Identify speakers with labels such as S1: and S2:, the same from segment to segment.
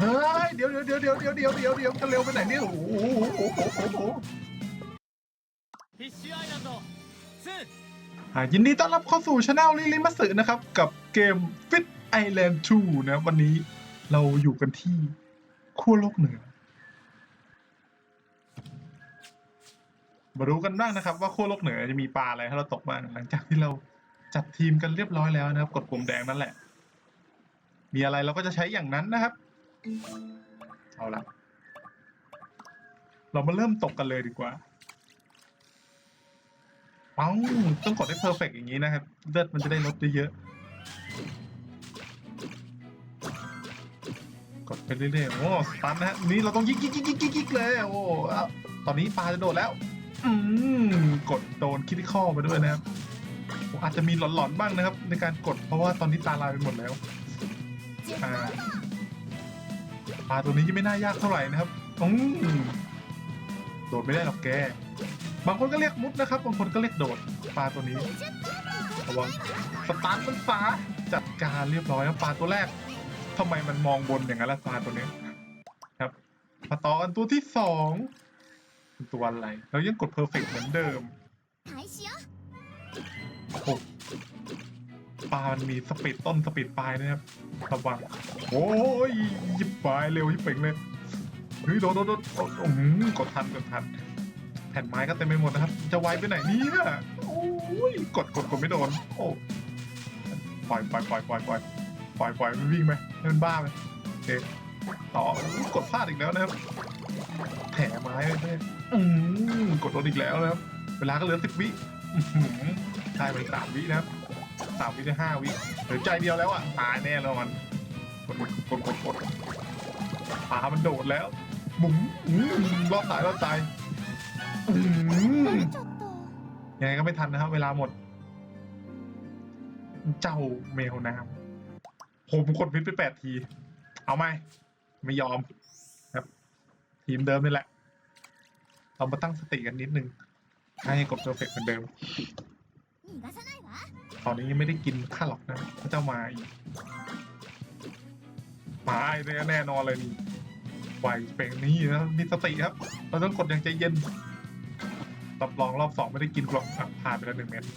S1: เฮ้ยเดี๋ยวเดี๋ยวเดี๋ยวเดี๋ยวเดี๋ยวเดี๋ยวเดี๋ยวเดี๋ยวจะเร็วไปไหนเนี่ยโอ้โหโอ้โหโอ้โห
S2: フィッシュアイランド2
S1: อ่ายินดีต้อนรับเข้าสู่ช anel ลิลิมัสึนะครับ กับเกม Fit Island 2 นะ วันนี้เราอยู่กันที่ขั้วโลกเหนือ มาดูกันบ้างนะครับ ว่าขั้วโลกเหนือจะมีปลาอะไรให้เราตกบ้าง หลังจากที่เราจัดทีมกันเรียบร้อยแล้วนะครับ กดปุ่มแดงนั่นแหละ มีอะไรเราก็จะใช้อย่างนั้นนะครับ เอาละเรามาเริ่มตกกันเลยดีกว่าเอ้าต้องกดให้เพอร์เฟกอย่างนี้นะครับ เลือดมันจะได้ลดเยอะๆกดไปเรื่อยๆ โอ้ สตันนะฮะ นี่เราต้องยิกยิกยิกยิกยิกเลย โอ้ ตอนนี้ปลาจะโดดแล้ว อืม กดโดนคิดข้อไปด้วยนะครับโอ้อาจจะมีหลอนๆบ้างนะครับ ในการกดเพราะว่าตอนนี้ตาลายไปหมดแล้ว อ่า ปลาตัวนี้ยังไม่น่ายากเท่าไหร่นะครับอืมโดดไม่ได้หรอกแก บางคนก็เรียกมุดนะครับ บางคนก็เรียกโดดปลาตัวนี้ระวังสตาร์ทมันฟ้าจัดการเรียบร้อยแล้วปลาตัวแรก ทำไมมันมองบนอย่างนั้นล่ะปลาตัวนี้ครับมาต่ออันตัวที่สองตัวอะไรเรายังกดเพอร์เฟกเหมือนเดิมโอ้โห ปลา มันมีสปีดต้นสปีดปลายนะครับระวังโอ้ยยิบปลายเร็วยิบเป่งเลยเฮ้ยโดนโดนโดนอืมกดทันกดทัน แผ่นไม้ก็เต็มไปหมดนะครับ จะไวไปไหนนี่ยโอ้ยกดกดกดไม่โดน โอ้ปล่อยปล่อยปล่อยปล่อยปล่อยปล่อยปล่อยมันวิ่งไหมให้มันบ้าไหมโอเคต่อกดพลาดอีกแล้วนะครับแถไม้ไปอืมกดโดนอีกแล้วนะครับ เวลาก็เหลือสิบวิได้ไปสามวินะครับ สามวิหรือห้าวิเหลือใจเดียวแล้วอะตายแน่แล้วมันกดกดกดกดปลามันโดดแล้วบุ๋มรอบตายรอบตายยังไงก็ไม่ทันนะครับ เวลาหมด เจ้าแมวน้ำผมกดพิษไปแปดที เอาไหมไม่ยอมครับ ทีมเดิมนี่แหละเรามาตั้งสติกันนิดนึงให้กดโจเฟกเหมือนเดิม ตอนนี้ยังไม่ได้กินข้าหรอกนะพราเจ้ามาอีกมาแน่นอนเลยนี่ไหวเป่งนี้นะมีสติครับ เราต้องกดอย่างใจเย็นรับรองรอบสองไม่ได้กินกรอกผ่านไปแล้วหนึ่งเมตร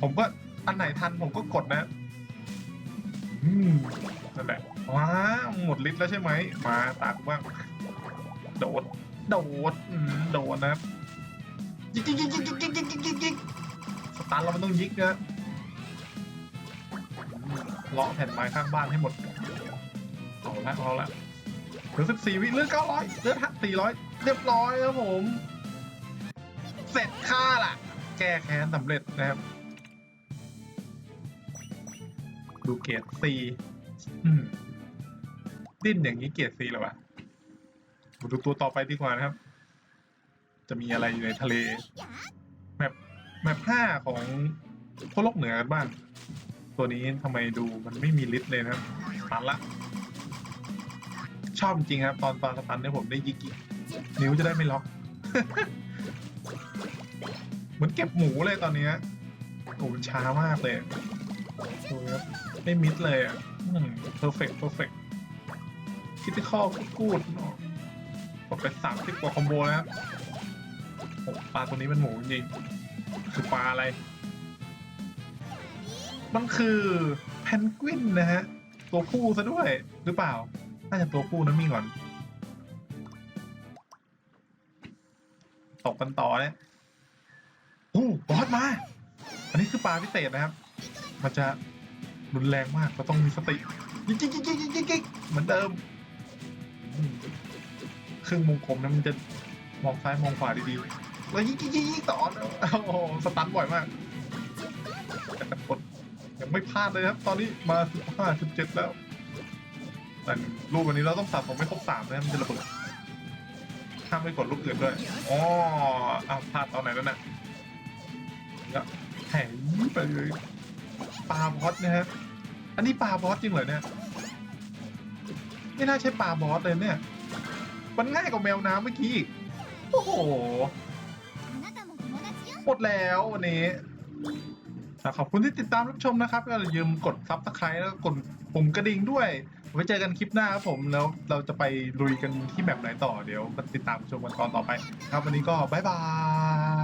S1: ผมก็อันไหนทันผมก็กดนะอืมนั่นแหละว้าหมดฤทธิ์แล้วใช่ไหมมาตากบ้างโดดโดดโดนนะยิงยิงยิงยิงยิงยิงยิง ตาร์ทเรามันต้องยิกนะเลาะแผ่นไม้ข้างบ้านให้หมดเอาละเอาละเหลือสิบสี่วิเลือดเก้าร้อยเลือดสี่ร้อยเรียบร้อยครับผม เสร็จค่าล่ะ แก้แค้นสำเร็จนะครับ ดูเกรดซีอืมดิ้นอย่างนี้เกรดซีเหรอวะมาดูตัวต่อไปดีกว่านะครับ จะมีอะไรอยู่ในทะเลแมป แมปห้าของโคโลกเหนือกันบ้าง ตัวนี้ทำไมดูมันไม่มีลิสต์เลยนะตันละ ชอบจริงครับ ตอนตอนสตันเนี่ยผมได้ยิกินิ้วจะได้ไม่ล็อก เหมือนเก็บหมูเลยตอนนี้โอ้ช้ามากเลยดูครับไม่มิดเลยอะเพอร์เฟกต์เพอร์เฟกต์คิดที่ข้อกูดเนาะกดไปสามสิบกว่าคอมโบแล้วครับ ปลาตัวนี้มันหมูจริงคือปลาอะไร มันคือแพนกวินนะฮะ ตัวผู้ซะด้วยหรือเปล่า น่าจะตัวผู้นะมีก่อน ตกกันต่อเนี่ยอู้บอสมา อันนี้คือปลาพิเศษนะครับ มันจะรุนแรงมากเราต้องมีสติยิกยิกยิกยิกยิกเหมือนเดิมอืมครึ่งวงกลมนะมันจะมองซ้ายมองขวาดีๆ แล้วยิ่งยิ่งยิ่งต่อโอ้โหสตันบ่อยมากแต่กยังไม่พลาดเลยครับ ตอนนี้มาสิบห้าสิบเจ็ดแล้ว แต่ลูกวันนี้เราต้องสับผมไม่ครบสามนะมันจะระเบิดห้ามไม่กดลูกอื่นด้วยอ๋ออ้าวพลาดตอนไหนแล้วนะแล้วแหงไปเลยปลาบอสนะครับอันนี้ปลาบอสจริงเหรอเนี่ยไม่น่าใช่ปลาบอสเลยเนี่ย มันง่ายกว่าแมวน้ำเมื่อกี้ โอ้โห หมดแล้ววันนี้ขอบคุณที่ติดตามรับชมนะครับก็อย่าลืมกดซับสไครต์แล้วกดปุ่มกระดิ่งด้วย ไว้เจอกันคลิปหน้าครับผม แล้วเราจะไปลุยกันที่แบบไหนต่อเดี๋ยวมาติดตามชมกันตอนต่อไป ครับวันนี้ก็บ๊ายบาย